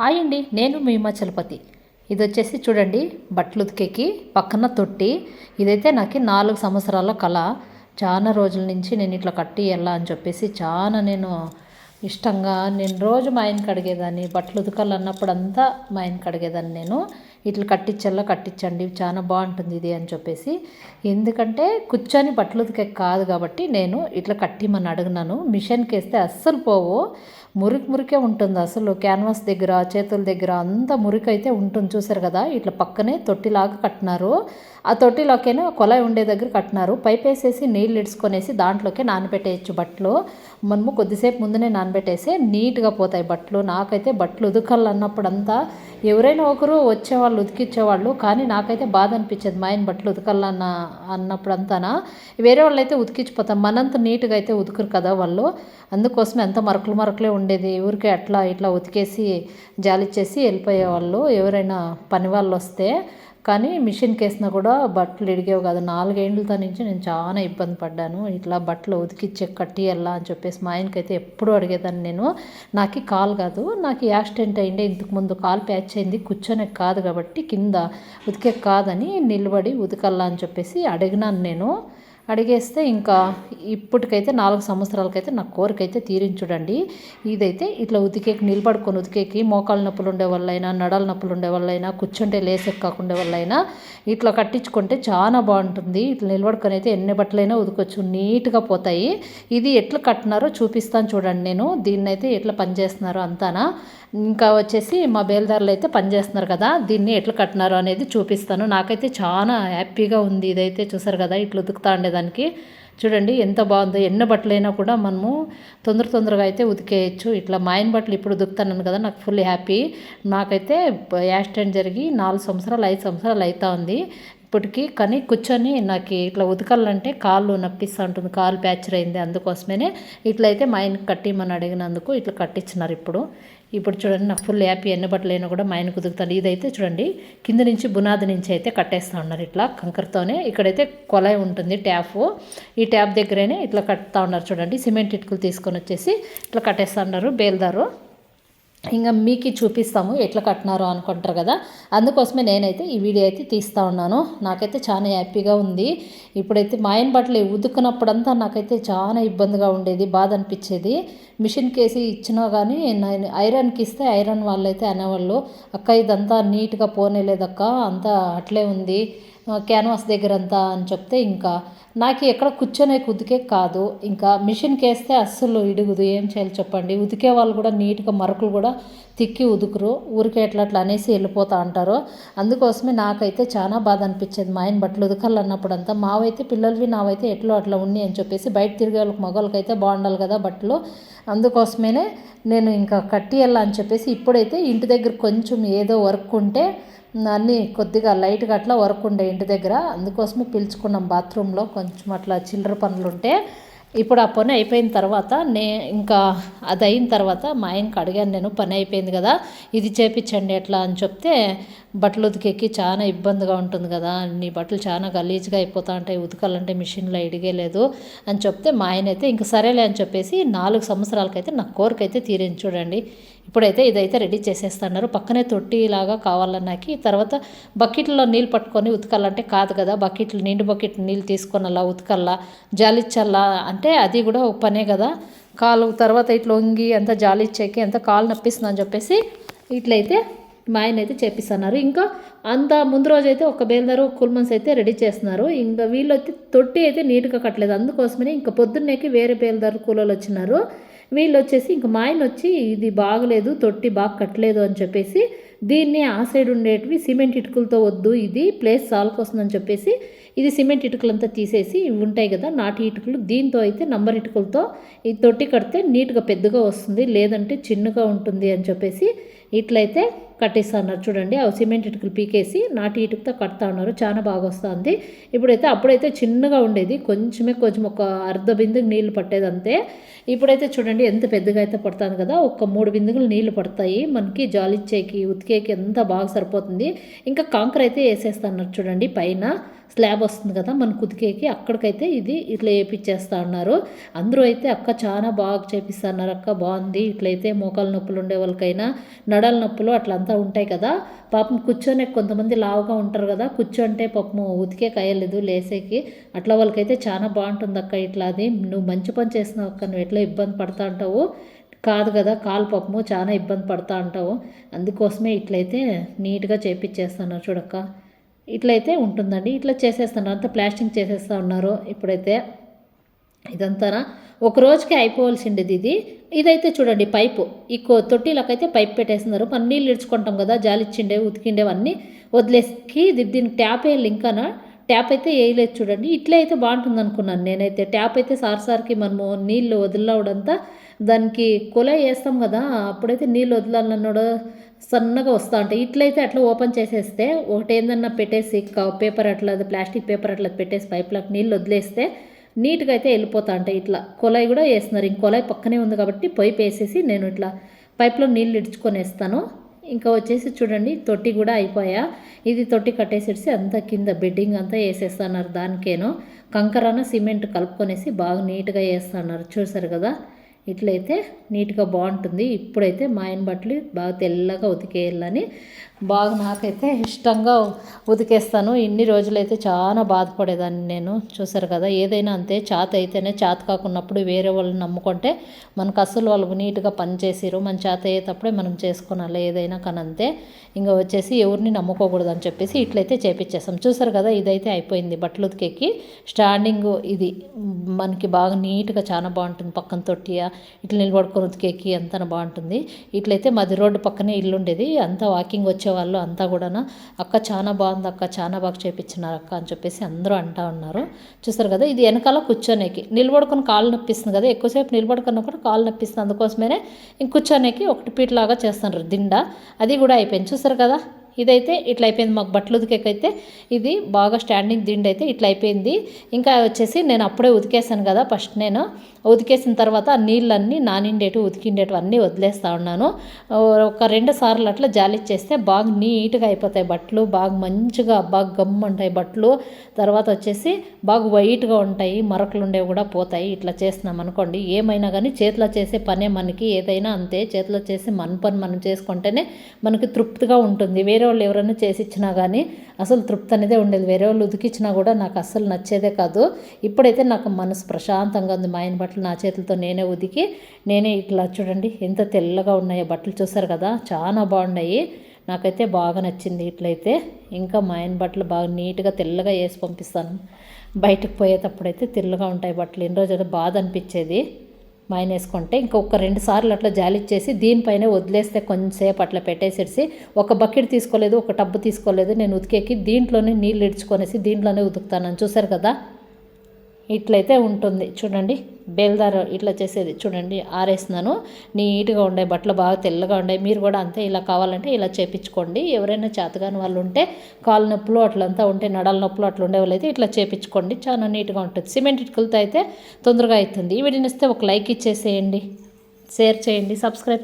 Hi అండి నేను మీ హిమాచలపతి. ఇది వచ్చేసి చూడండి బట్టలు ఉతికేకి పక్కన తొట్టి. ఇదైతే నాకు నాలుగు సంవత్సరాల కళ. చాలా రోజుల నుంచి నేను ఇట్లా కట్టి వెళ్ళా అని చెప్పేసి చాలా నేను ఇష్టంగా నేను రోజు మా ఆయనకి అడిగేదాన్ని. బట్టలు ఉతకాలన్నప్పుడు అంతా మా ఆయనకి అడిగేదాన్ని నేను. ఇట్లా కట్టించల్లా కట్టించండి చాలా బాగుంటుంది ఇది అని చెప్పేసి. ఎందుకంటే కూర్చొని బట్టలు ఉతికే కాదు కాబట్టి నేను ఇట్లా కట్టిమని అడిగినాను మిషన్కి వేస్తే అస్సలు పోవు. మురికి మురికే ఉంటుంది అసలు. క్యాన్వాస్ దగ్గర చేతుల దగ్గర అంత మురికి అయితే ఉంటుంది. చూసారు కదా ఇట్లా పక్కనే తొట్టిలాగా కట్టినారు. ఆ తొట్టిలోకేనే కొలాయి ఉండే దగ్గర కట్టినారు. పైప్ వేసేసి నీళ్ళు ఇడుచుకొనేసి దాంట్లోకే నానబెట్టేయచ్చు బట్టలు. మనము కొద్దిసేపు ముందునే నానబెట్టేసి నీట్గా పోతాయి బట్టలు. నాకైతే బట్టలు ఉదకాలన్నప్పుడు అంతా ఎవరైనా ఒకరు వచ్చేవాళ్ళు ఉతికిచ్చేవాళ్ళు. కానీ నాకైతే బాధ అనిపించేది మా ఆయన బట్టలు ఉతకాలన్న అన్నప్పుడు అంతానా వేరే వాళ్ళు అయితే ఉతికిచ్చిపోతాం మనంత నీట్గా అయితే ఉతుకురు కదా వాళ్ళు. అందుకోసం అంత మరకలు మరకలే ఉండేది. ఊరికే అట్లా ఇట్లా ఉతికేసి జాలిచ్చేసి వెళ్ళిపోయేవాళ్ళు. ఎవరైనా పని వాళ్ళు వస్తే కానీ మిషన్కి వేసినా కూడా బట్టలు ఇడిగేవి కాదు. నాలుగేండ్లతో నుంచి నేను చాలా ఇబ్బంది పడ్డాను. ఇట్లా బట్టలు ఉతికిచ్చే కట్టి అని చెప్పేసి మా ఆయనకైతే ఎప్పుడూ అడిగేదాన్ని నేను. నాకు కాలు కాదు. నాకు యాక్సిడెంట్ అయింది ఇంతకు ముందు కాలు ప్యాచ్ అయింది. కూర్చొనే కాదు కాబట్టి కింద ఉతికే కాదని నిలబడి ఉతకల్లా అని చెప్పేసి అడిగినాను నేను. అడిగేస్తే ఇంకా ఇప్పటికైతే నాలుగు సంవత్సరాలకైతే నా కోరిక అయితే తీరించుడండి ఇదైతే ఇట్లా ఉతికేకి నిలబడుకొని ఉతికేకి మోకాళ్ళ నొప్పులు ఉండే వాళ్ళైనా నడాల నొప్పులు ఉండే వాళ్ళైనా కూర్చుంటే లేసెక్కాకుండే వాళ్ళైనా ఇట్లా కట్టించుకుంటే చాలా బాగుంటుంది. ఇట్లా నిలబడుకొని అయితే ఎన్ని బట్టలైనా ఉతకొచ్చు నీట్గా పోతాయి. ఇది ఎట్లా కట్టినారో చూపిస్తాను చూడండి నేను. దీన్నైతే ఎట్లా పనిచేస్తున్నారో అంతానా. ఇంకా వచ్చేసి మా బేల్దారులు అయితే పనిచేస్తున్నారు కదా దీన్ని ఎట్లా కట్టినారు అనేది చూపిస్తాను. నాకైతే చాలా హ్యాపీగా ఉంది ఇదైతే చూసారు కదా ఇట్లా ఉతుకుతా ఉండేదానికి. చూడండి ఎంత బాగుందో ఎన్ని బట్టలైనా కూడా మనము తొందర తొందరగా అయితే ఉతికేయచ్చు. ఇట్లా మాయన్ బట్టలు ఇప్పుడు ఉతుకుతాను కదా నాకు ఫుల్ హ్యాపీ. నాకైతే యాక్సిడెంట్ జరిగి నాలుగు సంవత్సరాలు ఐదు సంవత్సరాలు అవుతా ఉంది. ఇప్పటికీ కానీ కూర్చొని నాకు ఇట్లా ఉతకాలంటే కాళ్ళు నప్పిస్తూ ఉంటుంది కాలు ప్యాచర్ అయింది అందుకోసమే ఇట్లయితే మా ఆయనకి కట్టిమని అడిగినందుకు ఇట్లా కట్టించినారు ఇప్పుడు. ఇప్పుడు చూడండి నాకు ఫుల్ హ్యాపీ ఎన్ని బట్టలు అయినా కూడా మా కుదుకుతాను కుదురుతాను ఇదైతే చూడండి కింద నుంచి బునాది నుంచి అయితే కట్టేస్తూ ఉన్నారు ఇట్లా కంకరతోనే. ఇక్కడైతే కొలాయి ఉంటుంది ట్యాప్. ఈ ట్యాప్ దగ్గరనే ఇట్లా కట్టుతూ ఉన్నారు చూడండి సిమెంట్ ఇటుకలు తీసుకొని వచ్చేసి ఇట్లా కట్టేస్తూ ఉన్నారు బేల్దారు. ఇంకా మీకు చూపిస్తాము ఎట్లా కట్టినారో అనుకుంటారు కదా. అందుకోసమే నేనైతే ఈ వీడియో అయితే తీస్తూ ఉన్నాను. నాకైతే చాలా హ్యాపీగా ఉంది. ఇప్పుడైతే మాయన్ బట్టలు ఉతుకున్నప్పుడంతా నాకైతే చాలా ఇబ్బందిగా ఉండేది బాధ అనిపించేది. మిషన్కి వేసి ఇచ్చినా కానీ నేను ఐరన్కి ఇస్తే ఐరన్ వాళ్ళైతే అనేవాళ్ళు అక్క ఇదంతా నీట్గా పోనేలేదక్క అంతా అట్లే ఉంది. క్యాన్వాస్ దగ్గర అంతా అని చెప్తే ఇంకా నాకు ఎక్కడ కూర్చొనే ఉతికే కాదు. ఇంకా మిషన్కి వేస్తే అస్సలు ఇడుగుదు. ఏం చేయాలి చెప్పండి. ఉతికే వాళ్ళు కూడా నీట్గా మరకులు కూడా తిక్కి ఉదుకురు. ఊరికే ఎట్లా అట్లా అనేసి వెళ్ళిపోతా అంటారు. అందుకోసమే నాకైతే చాలా బాధ అనిపించేది. మా ఆయన బట్టలు ఉదకాలన్నప్పుడు అంతా మావైతే పిల్లలవి నావైతే ఎట్లో అట్లా ఉన్నాయి అని చెప్పేసి బయట తిరిగే వాళ్ళకి మగవాళ్ళకైతే బాగుండాలి కదా బట్టలు. అందుకోసమే నేను ఇంకా కట్టి వెళ్ళాలని చెప్పేసి ఇప్పుడైతే ఇంటి దగ్గర కొంచెం ఏదో వర్క్ ఉంటే అన్నీ కొద్దిగా లైట్గా అట్లా వర్క్ ఉండే ఇంటి దగ్గర. అందుకోసమే పిలుచుకున్నాం బాత్రూంలో కొంచెం అట్లా చిల్లర పనులు ఉంటే ఇప్పుడు ఆ పని అయిపోయిన తర్వాత నే ఇంకా అది అయిన తర్వాత మా ఆయనకి అడిగాను నేను పని అయిపోయింది కదా ఇది చేపించండి ఎట్లా? అని చెప్తే బట్టలు ఉతికెక్కి చాలా ఇబ్బందిగా ఉంటుంది కదా. నీ బట్టలు చాలా గలీజ్గా అయిపోతా ఉంటాయి. ఉతకాలంటే మిషన్లో ఇడిగేలేదు అని చెప్తే మా ఆయన అయితే ఇంక సరేలే అని చెప్పేసి నాలుగు సంవత్సరాలకైతే నా కోరిక అయితే తీరింది చూడండి. ఇప్పుడైతే ఇదైతే రెడీ చేసేస్తున్నారు. పక్కనే తొట్టిలాగా కావాలన్నాకి తర్వాత బకెట్లో నీళ్ళు పట్టుకొని ఉతకాలంటే కాదు కదా. బకెట్లు నిండు బకెట్ నీళ్ళు తీసుకొని అలా ఉతకల్లా జాలిచ్చల్లా అంటే అది కూడా ఒక పనే కదా. కాలు తర్వాత ఇట్లా వంగి అంత జాలిచ్చేకి ఎంత కాలు నప్పిస్తుందని చెప్పేసి ఇట్లయితే మా ఆయన అయితే చేపిస్తున్నారు ఇంకా అంత ముందు రోజు అయితే ఒక బేల్దారు కుల్మన్స్ అయితే రెడీ చేస్తున్నారు. ఇంకా వీళ్ళు అయితే తొట్టి అయితే నీట్గా కట్టలేదు. అందుకోసమని ఇంకా పొద్దున్నేకి వేరే బేల్దారు కూలోళ్ళు వచ్చినారు. వీళ్ళు వచ్చేసి ఇంక మా ఆయన వచ్చి ఇది బాగలేదు తొట్టి బాగా కట్టలేదు అని చెప్పేసి దీన్ని ఆ సైడ్ ఉండేటివి సిమెంట్ ఇటుకలతో వద్దు ఇది ప్లేస్ సాల్వ్ వస్తుందని చెప్పేసి ఇది సిమెంట్ ఇటుకలంతా తీసేసి ఇవి ఉంటాయి కదా నాటి ఇటుకలు దీంతో అయితే నంబర్ ఇటుకలతో ఈ తొట్టి కడితే నీట్గా పెద్దగా వస్తుంది లేదంటే చిన్నగా ఉంటుంది అని చెప్పేసి ఇట్లయితే కట్టేస్తున్నారు చూడండి. ఆ సిమెంట్ ఇటుకలు పీకేసి నాటి ఇటుకతో కడతా ఉన్నారు చాలా బాగా వస్తుంది ఇప్పుడైతే అప్పుడైతే చిన్నగా ఉండేది. కొంచెమే కొంచెం ఒక అర్ధ బిందుకు నీళ్ళు పట్టేది అంతే. ఇప్పుడైతే చూడండి ఎంత పెద్దగా అయితే పడుతుంది కదా. ఒక మూడు బిందుగులు నీళ్ళు పడతాయి. మనకి జాలిచ్చేకి ఉతికేకి ఎంత బాగా సరిపోతుంది. ఇంకా కాంకర అయితే వేసేస్తున్నారు చూడండి. పైన స్లాబ్ వస్తుంది కదా మన కుతికేకి అక్కడికైతే ఇది ఇట్లా వేపించేస్తా ఉన్నారు అందరూ అయితే అక్క చాలా బాగా చేపిస్తున్నారు. అక్క బాగుంది. ఇట్లయితే మోకాలు నొప్పులు ఉండే వాళ్ళకైనా నడల నొప్పులు అంతా ఉంటాయి కదా. పాపం కూర్చొని కొంతమంది లావుగా ఉంటారు కదా. కూర్చోంటే పాపం ఉతికే కయ్యలేదు లేసేకి. అట్లా వాళ్ళకైతే చాలా బాగుంటుంది అక్క ఇట్లా అది. నువ్వు మంచి పని చేసినావు అక్క నువ్వు ఎట్లా ఇబ్బంది పడతా ఉంటావు కాదు కదా కాలు పాపము చాలా ఇబ్బంది పడతా ఉంటావు అందుకోసమే ఇట్లయితే నీట్గా చేపించేస్తున్నారు చూడక్క. ఇట్లయితే ఉంటుందండి. ఇట్లా చేసేస్తున్నారు అంతా ప్లాస్టింగ్ చేసేస్తూ ఉన్నారు ఇప్పుడైతే. ఇదంతా ఒక రోజుకి అయిపోవాల్సిండేది ఇది. ఇదైతే చూడండి పైపు. ఈ తొట్టిలకైతే పైప్ పెట్టేస్తున్నారు. మనం నీళ్ళు ఇడ్చుకుంటాం కదా జాలిచ్చిండే ఉతికిండేవన్నీ వదిలేసి దీనికి ట్యాప్ వేయాలి ఇంకానా ట్యాప్ అయితే వేయలేదు చూడండి. ఇట్లా అయితే బాగుంటుంది అనుకున్నాను నేనైతే. ట్యాప్ అయితే సార్ సార్కి మనము నీళ్ళు వదిలవడంతా దానికి కొల వేస్తాం కదా అప్పుడైతే నీళ్ళు వదలాలన్నాడు సన్నగా వస్తూ ఉంటాయి. ఇట్లయితే అట్లా ఓపెన్ చేసేస్తే ఒకటి ఏందన్నా పెట్టేసి పేపర్ అట్లా ప్లాస్టిక్ పేపర్ అట్లా పెట్టేసి పైప్లకు నీళ్ళు వదిలేస్తే నీట్గా అయితే వెళ్ళిపోతా ఉంటాయి ఇట్లా. కొలాయి కూడా వేస్తున్నారు. ఇంక కొలాయి పక్కనే ఉంది కాబట్టి పైప్ వేసేసి నేను ఇట్లా పైప్లో నీళ్ళు ఇడ్చుకొని వేస్తాను. ఇంకా వచ్చేసి చూడండి తొట్టి కూడా అయిపోయా. ఇది తొట్టి కట్టేసేసి అంతా కింద బెడ్డింగ్ అంతా వేసేస్తున్నారు దానికేనో. కంకరన సిమెంట్ కలుపుకొనేసి బాగా నీట్గా వేస్తున్నారు. చూసారు కదా? ఇట్లయితే నీట్గా బాగుంటుంది. ఇప్పుడైతే మా ఆయన బట్టలు బాగా తెల్లగా ఉతికేయాలని బాగా నాకైతే ఇష్టంగా ఉతికేస్తాను. ఇన్ని రోజులైతే చాలా బాధపడేదాన్ని నేను. చూసారు కదా ఏదైనా అంతే చేత అయితేనే చేత కాకున్నప్పుడు వేరే వాళ్ళని నమ్ముకుంటే మనకు అసలు వాళ్ళు నీట్గా పనిచేసిరు మన చేత అయ్యేటప్పుడే మనం చేసుకోనాలి ఏదైనా కానీ అంతే. ఇంకా వచ్చేసి ఎవరిని నమ్ముకోకూడదు అని చెప్పేసి ఇట్లయితే చేపించేస్తాం చూసారు కదా ఇదైతే అయిపోయింది బట్టలు ఉతికేకి. స్టాండింగ్ ఇది మనకి బాగా నీట్గా చాలా బాగుంటుంది. పక్కన తొట్టియా ఇట్లా నిలబడుకొని ఉతికేకి అంతా బాగుంటుంది. ఇట్లయితే మాది రోడ్డు పక్కనే ఇల్లు ఉండేది అంతా వాకింగ్ వచ్చేవాళ్ళు అంతా కూడా అక్క చాలా బాగుంది అక్క చాలా బాగా చేపించినారు అక్క అని చెప్పేసి అందరూ అంటా ఉన్నారు. చూసారు కదా ఇది వెనకాల కూర్చోనేకి. నిలబడుకొని కాళ్ళు నొప్పిస్తుంది కదా ఎక్కువసేపు నిలబడుకున్నా కూడా కాళ్ళు నొప్పిస్తుంది. అందుకోసమే ఇంక కూర్చోనేకి ఒకటి పీట్లాగా చేస్తున్నారు దిండా. అది కూడా అయిపోయింది. చూసారు కదా ఇదైతే ఇట్లా అయిపోయింది. మాకు బట్టలు ఉతికేకైతే ఇది బాగా స్టాండింగ్ దిండి అయితే ఇట్లా అయిపోయింది. ఇంకా వచ్చేసి నేను అప్పుడే ఉతికేసాను కదా ఫస్ట్ నేను. ఉతికేసిన తర్వాత ఆ నీళ్ళన్నీ నానిండేటు ఉతికిండేటు అన్నీ వదిలేస్తూ ఉన్నాను. ఒక రెండు సార్లు అట్లా జాలిచ్చేస్తే బాగా నీట్గా అయిపోతాయి బట్టలు బాగా మంచిగా బాగా గమ్ ఉంటాయి బట్టలు. తర్వాత వచ్చేసి బాగా వైట్గా ఉంటాయి మరకలు ఉండేవి కూడా పోతాయి. ఇట్లా చేస్తున్నాం అనుకోండి. ఏమైనా కానీ చేతిలో చేసే పనే మనకి. ఏదైనా అంతే చేతిలో చేసి మన పని మనం చేసుకుంటేనే మనకి తృప్తిగా ఉంటుంది. వేరే వేరే వాళ్ళు ఎవరైనా చేసి ఇచ్చినా కానీ అసలు తృప్తి అనేదే ఉండేది. వేరే వాళ్ళు ఉతికిచ్చినా కూడా నాకు అస్సలు నచ్చేదే కాదు. ఇప్పుడైతే నాకు మనసు ప్రశాంతంగా ఉంది. మా ఆయన బట్టలు నా చేతులతో నేనే ఉతికి నేనే ఇట్లా చూడండి ఎంత తెల్లగా ఉన్నాయో బట్టలు చూసారు కదా చాలా బాగున్నాయి. నాకైతే బాగా నచ్చింది ఇట్లయితే. ఇంకా మా ఆయన బట్టలు బాగా నీట్గా తెల్లగా వేసి పంపిస్తాను. బయటకు పోయేటప్పుడైతే తెల్లగా ఉంటాయి బట్టలు. ఎన్ని రోజులు బాధ అనిపించేది. మాయనేసుకుంటే ఇంకొక రెండు సార్లు అట్లా జాలిచ్చేసి దీనిపైనే వదిలేస్తే కొంచెంసేపు అట్లా పెట్టేసేసి ఒక బకెట్ తీసుకోలేదు ఒక టబ్బు తీసుకోలేదు నేను ఉతికేకి దీంట్లోనే నీళ్ళు ఇడ్చుకొనేసి దీంట్లోనే ఉతుకుతాను. చూసారు కదా? ఇట్లయితే ఉంటుంది. చూడండి బేల్దార్ ఇట్లా చేసేది. చూడండి ఆరేస్తున్నాను నీట్గా ఉండే బట్టలు బాగా తెల్లగా ఉండే. మీరు కూడా అంతే ఇలా కావాలంటే ఇలా చేపించుకోండి. ఎవరైనా చేతగాని వాళ్ళు ఉంటే కాలు నొప్పులు అట్లంతా ఉంటే నడల నొప్పులు అట్లా ఉండే ఇట్లా చేపించుకోండి. చాలా నీట్గా ఉంటుంది. సిమెంట్ ఇటుకలతో అయితే తొందరగా అవుతుంది. ఈ వీడియోని ఇస్తే ఒక లైక్ ఇచ్చేసేయండి. షేర్ చేయండి. సబ్స్క్రైబ్